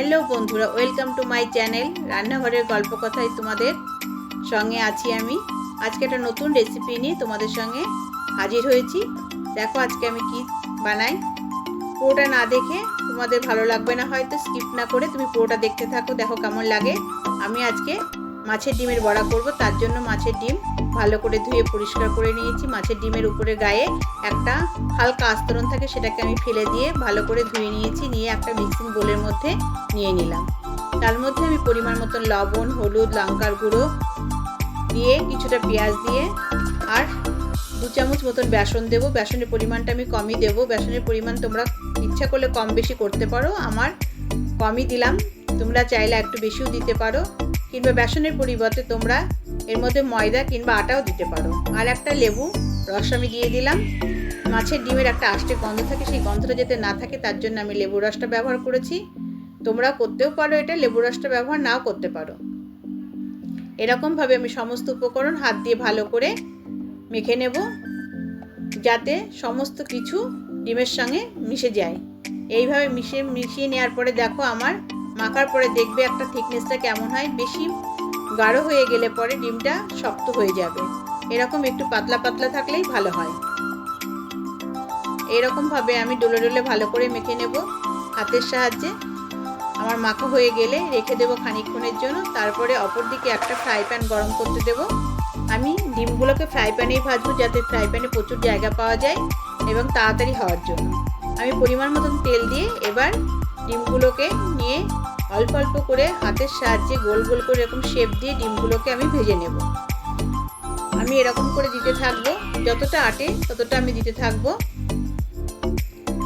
Hello বন্ধুরা, welcome to my channel রান্নাঘরের গল্প কথায় তোমাদের সঙ্গে আছি আমি। আজকে একটা নতুন রেসিপি নিয়ে তোমাদের সঙ্গে হাজির হয়েছি। দেখো আজকে আমি কি বানাই। পুরোটা না দেখে তোমাদের ভালো লাগবে না হয়তো স্কিপ না করে তুমি পুরোটা দেখতে থাকো, দেখো কেমন লাগে। আমি আজকে মাছের ডিমের বড়া করব, তার জন্য মাছের ডিম ভালো করে ধুয়ে পরিষ্কার করে নিয়েছি। মাছের ডিমের উপরে গায়ে একটা হালকা আস্তরণ থাকে, সেটাকে আমি ফেলে দিয়ে ভালো করে ধুয়ে নিয়েছি, নিয়ে একটা মিক্সিং বোলের মধ্যে নিয়ে নিলাম। তার মধ্যে আমি পরিমাণ মতন লবণ, হলুদ, লঙ্কার গুঁড়ো দিয়ে কিছুটা পেঁয়াজ দিয়ে আর দু চামচ মতন বেসন দেবো। বেসনের পরিমাণটা আমি কমই দেবো। বেসনের পরিমাণ তোমরা ইচ্ছা করলে কম বেশি করতে পারো। আমার কমই দিলাম, তোমরা চাইলে একটু বেশিও দিতে পারো। কিংবা বেসনের পরিবর্তে তোমরা এর মধ্যে ময়দা কিংবা আটাও দিতে পারো। আর একটা লেবু, রস আমি দিয়ে দিলাম। মাছের ডিমের একটা আষ্টে গন্ধ থাকে, সেই গন্ধটা যাতে না থাকে, তার জন্য আমি লেবু রসটা ব্যবহার করেছি। তোমরা করতেও পারো এটা, লেবু রসটা ব্যবহার নাও করতে পারো। এরকমভাবে আমি সমস্ত উপকরণ হাত দিয়ে ভালো করে মেখে নেব, যাতে সমস্ত কিছু ডিমের সঙ্গে মিশে যায়। এইভাবে মিশে, মিশিয়ে নেওয়ার পরে দেখো আমার মাখার পরে দেখবে একটা থিকনেসটা কেমন হয়, বেশি গাঢ় হয়ে গেলে পরে ডিমটা শক্ত হয়ে যাবে। এরকম একটু পাতলা পাতলা থাকলেই ভালো হয়। এরকমভাবে আমি ডোলে ডোলে ভালো করে মেখে নেব হাতের সাহায্যে। আমার মাখা হয়ে গেলে রেখে দেবো খানিকক্ষণের জন্য, তারপরে অপর দিকে একটা ফ্রাই প্যান গরম করতে দেবো। আমি ডিমগুলোকে ফ্রাই প্যানেই ভাজবো যাতে ফ্রাই প্যানে প্রচুর জায়গা পাওয়া যায় এবং তাড়াতাড়ি হওয়ার জন্য। আমি পরিমাণ মতন তেল দিয়ে এবার ডিমগুলোকে নিয়ে অল্প অল্প করে হাতের সাহায্যে গোল গোল করে এরকম শেপ দিয়ে ডিমগুলোকে আমি ভেজে নেব। আমি এরকম করে দিতে থাকব, যতটা আটে ততটা আমি দিতে থাকব।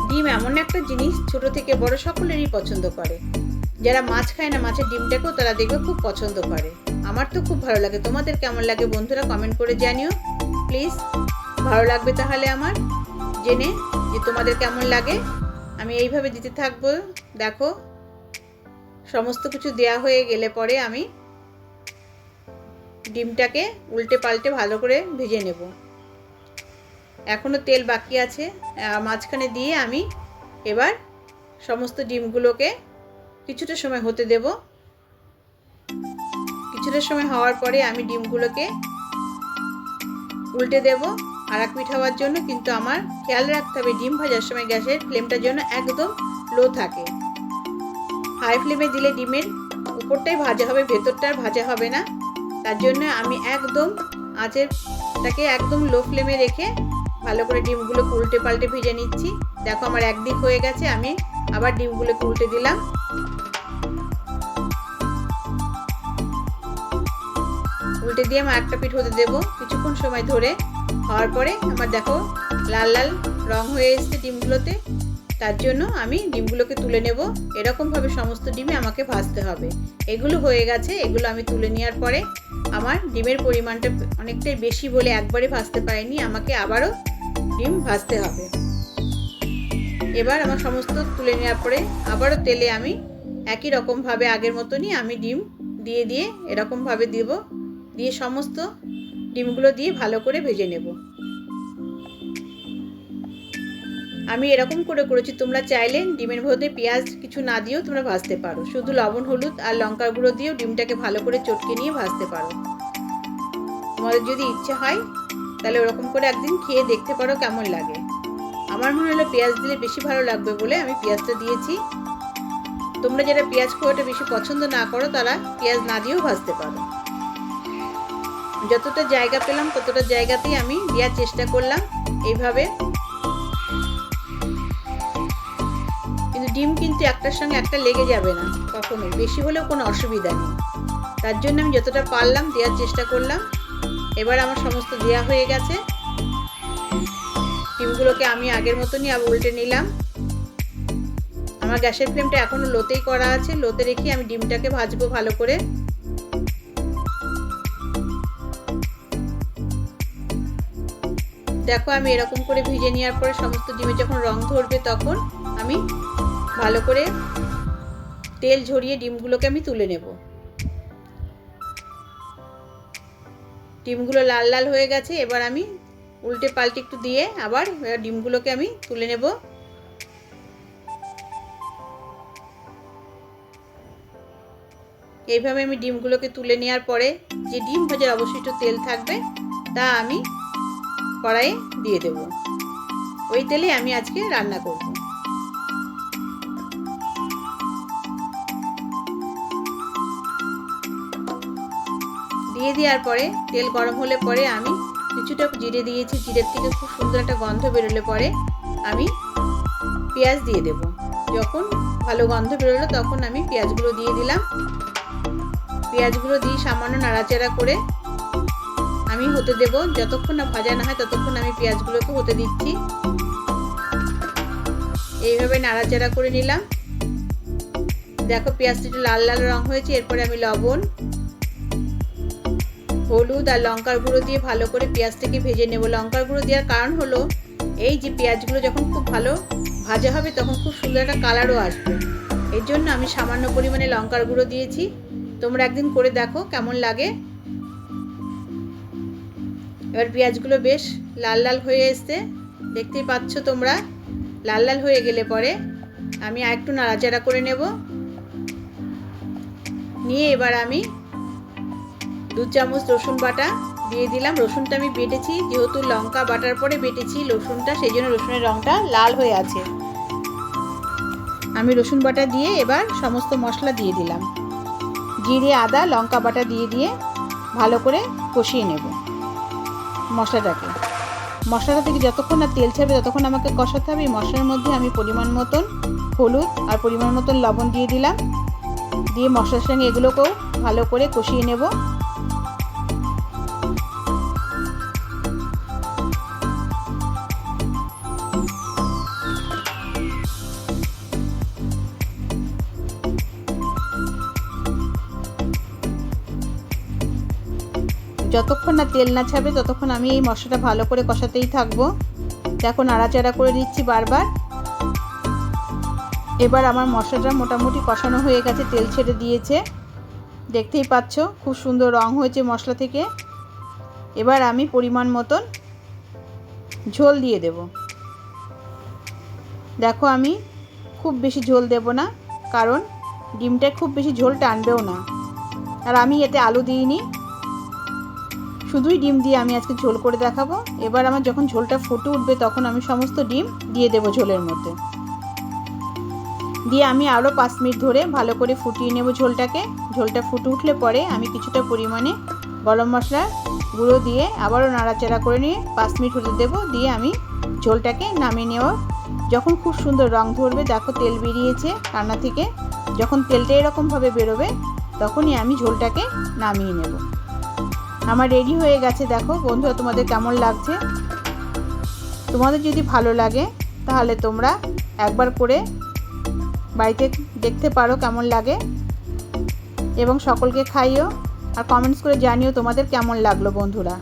ডিম এমন একটা জিনিস ছোট থেকে বড় সকলেরই পছন্দ করে। যারা মাছ খায় না মাছের ডিমটাকেও তারা দেখবে খুব পছন্দ করে। আমার তো খুব ভালো লাগে। তোমাদের কেমন লাগে বন্ধুরা কমেন্ট করে জানিও। প্লিজ ভালো লাগবে তাহলে আমার। জেনে যে তোমাদের কেমন লাগে। আমি এইভাবে দিতে থাকব। দেখো। সমস্ত কিছু দেয়া হয়ে গেলে পরে আমি ডিমটাকে উল্টে পাল্টে ভালো করে ভেজে নেব। এখনও তেল বাকি আছে মাঝখানে দিয়ে আমি এবার সমস্ত ডিমগুলোকে কিছুটা সময় হতে দেব। কিছুটা সময় হওয়ার পরে আমি ডিমগুলোকে উল্টে দেব। আর এক পিঠ হওয়ার জন্য কিন্তু আমার খেয়াল রাখতে হবে, ডিম ভাজার সময় গ্যাসের ফ্লেমটার জন্য একদম লো থাকে। হাই ফ্লেমে দিলে ডিমের উপরটাই ভাজা হবে, ভেতরটা ভাজা হবে না। তার জন্য আমি একদম আঁচেরটাকে একদম লো ফ্লেমে রেখে ভালো করে ডিমগুলোকে উল্টে পাল্টে ভেজে নিচ্ছি। দেখো আমার একদিক হয়ে গেছে, আমি আবার ডিমগুলোকে উল্টে দিলাম। উল্টে দিয়ে আমার একটা পিঠ হতে দেবো কিছুক্ষণ সময় ধরে। হওয়ার পরে আমার দেখো লাল লাল রং হয়ে এসছে ডিমগুলোতে। তার জন্য আমি ডিমগুলোকে তুলে নেব। এরকমভাবে সমস্ত ডিমে আমাকে ভাজতে হবে। এগুলো হয়ে গেছে, এগুলো আমি তুলে নেওয়ার পরে আমার ডিমের পরিমাণটা অনেকটাই বেশি বলে একবারে ভাজতে পারিনি, আমাকে আবারও ডিম ভাজতে হবে। এবার আমার সমস্ত তুলে নেওয়ার পরে আবারও তেলে আমি একই রকমভাবে আগের মতনই আমি ডিম দিয়ে দিয়ে এরকমভাবে দেব, দিয়ে সমস্ত ডিমগুলো দিয়ে ভালো করে ভেজে নেব। আমি এরকম করে করেছি, তোমরা চাইলে ডিমের মধ্যে পেঁয়াজ কিছু না দিয়েও তোমরা ভাজতে পারো। শুধু লবণ, হলুদ আর লঙ্কার গুঁড়ো দিয়েও ডিমটাকে ভালো করে চটকে নিয়ে ভাজতে পারো। তোমাদের যদি ইচ্ছে হয়, তাহলে ওরকম করে একদিন খেয়ে দেখতে পারো কেমন লাগে। আমার মনে হলো পেঁয়াজ দিলে বেশি ভালো লাগবে বলে আমি পেঁয়াজটা দিয়েছি। তোমরা যারা পেঁয়াজ খাওয়াটা বেশি পছন্দ না করো, তারা পেঁয়াজ না দিয়েও ভাজতে পারো। যতটা জায়গা পেলাম, ততটা জায়গাতেই আমি দেওয়ার চেষ্টা করলাম। এইভাবে ডিম কিন্তু একটার সঙ্গে একটা লেগে যাবে না, কখনোই। বেশি হলেও কোনো অসুবিধা নেই। তার জন্য আমি যতটা পারলাম দেওয়ার চেষ্টা করলাম। এবার আমার সমস্ত দেওয়া হয়ে গেছে। ডিমগুলোকে আমি আগের মতনই আবার উল্টে নিলাম। আমার গ্যাসের ফ্লেমটা এখনও লোতেই করা আছে। লোতে রেখে আমি ডিমটাকে ভাজবো ভালো করে। দেখো, আমি এরকম করে ভিজে নেওয়ার পরে সমস্ত ডিমে যখন রং ধরবে তখন আমি ভালো করে তেল ঝরিয়ে ডিমগুলোকে আমি তুলে নেব। ডিমগুলো লাল লাল হয়ে গেছে, এবার আমি উল্টে পাল্টে একটু দিয়ে আবার ডিমগুলোকে আমি তুলে নেব। এইভাবে আমি ডিমগুলোকে তুলে নেওয়ার পরে যে ডিম ভাজার অবশিষ্ট তেল থাকবে, তা আমি কড়াইয়ে দিয়ে দেব। ওই তেলে আমি আজকে রান্না করব। দিয়ে দেওয়ার পরে তেল গরম হলে পরে আমি কিছুটা জিরে দিয়েছি। জিরের থেকে খুব সুন্দর একটা গন্ধ বেরোলে পরে আমি পেঁয়াজ দিয়ে দেব। যখন ভালো গন্ধ বেরোলো তখন আমি পেঁয়াজগুলো দিয়ে দিলাম। পেঁয়াজগুলো দিয়ে সামান্য নাড়াচাড়া করে আমি হতে দেব। যতক্ষণ না ভাজা না হয় ততক্ষণ আমি পেঁয়াজগুলোকে হতে দিচ্ছি। এইভাবে নাড়াচাড়া করে নিলাম। দেখো পেঁয়াজটা একটু লাল লাল রং হয়েছে। এরপরে আমি লবণ হলুদ আর লঙ্কার গুঁড়ো দিয়ে ভালো করে পেঁয়াজটাকে ভেজে নেব। লঙ্কার গুঁড়ো দেওয়ার কারণ হলো, এই যে পেঁয়াজগুলো যখন খুব ভালো ভাজা হবে তখন খুব সুন্দর একটা কালারও আসবে। এর জন্য আমি সামান্য পরিমাণে লঙ্কার গুঁড়ো দিয়েছি। তোমরা একদিন করে দেখো কেমন লাগে। এবার পেঁয়াজগুলো বেশ লাল লাল হয়ে এসছে। দেখতেই পাচ্ছ তোমরা, লাল লাল হয়ে গেলে পরে আমি আর একটু নাড়াচাড়া করে নেব। নিয়ে এবার আমি দু চামচ রসুন বাটা দিয়ে দিলাম। রসুনটা আমি বেটেছি, যেহেতু লঙ্কা বাটার পরে বেটেছি রসুনটা, সেই জন্য রসুনের রঙটা লাল হয়ে আছে। আমি রসুন বাটা দিয়ে এবার সমস্ত মশলা দিয়ে দিলাম। জিরে, আদা, লঙ্কা বাটা দিয়ে দিয়ে ভালো করে কষিয়ে নেব মশলাটাকে। মশলাটা থেকে যতক্ষণ না তেল ছাড়বে ততক্ষণ আমাকে কষাতে হবে। এই মশলার মধ্যে আমি পরিমাণ মতন হলুদ আর পরিমাণ মতন লবণ দিয়ে দিলাম। দিয়ে মশলার সঙ্গে এগুলোকেও ভালো করে কষিয়ে নেব। যতক্ষণ না তেল না ছাড়বে, ততক্ষণ আমি এই মশলাটা ভালো করে কষাতেই থাকব। দেখো, নাড়াচাড়া করে দিচ্ছি বারবার। এবার আমার মশলাটা মোটামুটি কষানো হয়ে গেছে, তেল ছেড়ে দিয়েছে। দেখতেই পাচ্ছ, খুব সুন্দর রং হয়েছে মশলা থেকে। এবার আমি পরিমাণ মতন ঝোল দিয়ে দেব। দেখো, আমি খুব বেশি ঝোল দেব না, কারণ ডিমটা খুব বেশি ঝোল টানবেও না। আর আমি এতে আলু দিইনি। শুধুই ডিম দিয়ে আমি আজকে ঝোল করে দেখাবো। এবার আমার যখন ঝোলটা ফুটে উঠবে তখন আমি সমস্ত ডিম দিয়ে দেবো ঝোলের মধ্যে। দিয়ে আমি আরও পাঁচ মিনিট ধরে ভালো করে ফুটিয়ে নেব ঝোলটাকে। ঝোলটা ফুটে উঠলে পরে আমি কিছুটা পরিমাণে গরম মশলা গুঁড়ো দিয়ে আবারও নাড়াচাড়া করে নিয়ে পাঁচ মিনিট হতে দেবো। দিয়ে আমি ঝোলটাকে নামিয়ে নেওয়া যখন খুব সুন্দর রং ধরবে, দেখো তেল বেরিয়েছে রান্না থেকে। যখন তেলটা এরকমভাবে বেরোবে, তখনই আমি ঝোলটাকে নামিয়ে নেব। আমার রেডি হয়ে গেছে, দেখো বন্ধুরা তোমাদের কেমন লাগছে? তোমাদের যদি ভালো লাগে, তাহলে তোমরা একবার করে বাড়িতে দেখতে পারো কেমন লাগে। এবং সকলকে খাইও, আর কমেন্টস করে জানিও তোমাদের কেমন লাগল বন্ধুরা।